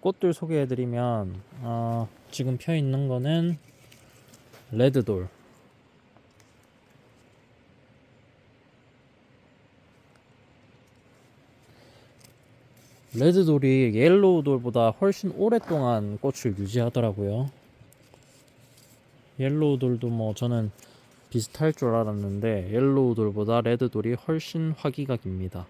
꽃들 소개해드리면 어, 지금 펴 있는 거는 레드돌. 레드돌이 옐로우돌보다 훨씬 오랫동안 꽃을 유지하더라고요. 옐로우돌도 뭐 저는 비슷할 줄 알았는데 옐로우돌보다 레드돌이 훨씬 화기가 깁니다.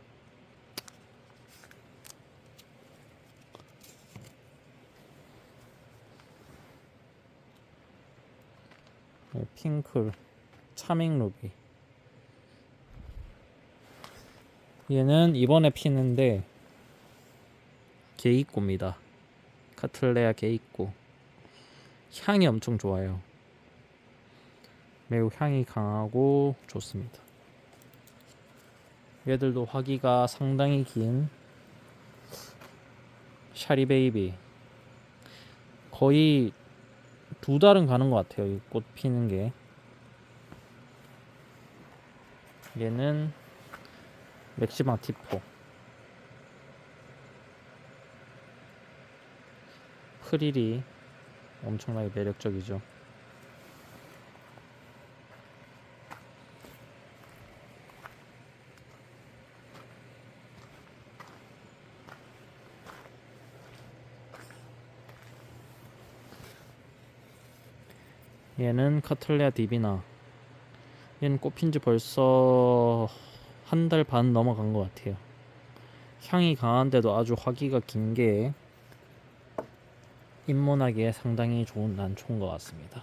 핑크 차밍 루비. 얘는 이번에 피는데 게이꼬입니다. 카틀레아 게이꼬. 향이 엄청 좋아요. 매우 향이 강하고 좋습니다. 얘들도 화기가 상당히 긴 샤리 베이비. 거의 두 달은 가는 것 같아요. 이 꽃 피는 게. 얘는 맥시마 티포. 프릴이 엄청나게 매력적이죠. 얘는 카틀레아 디비나. 얘는 꽃핀 지 벌써 한 달 반 넘어간 것 같아요. 향이 강한데도 아주 화기가 긴 게 입문하기에 상당히 좋은 난초인 것 같습니다.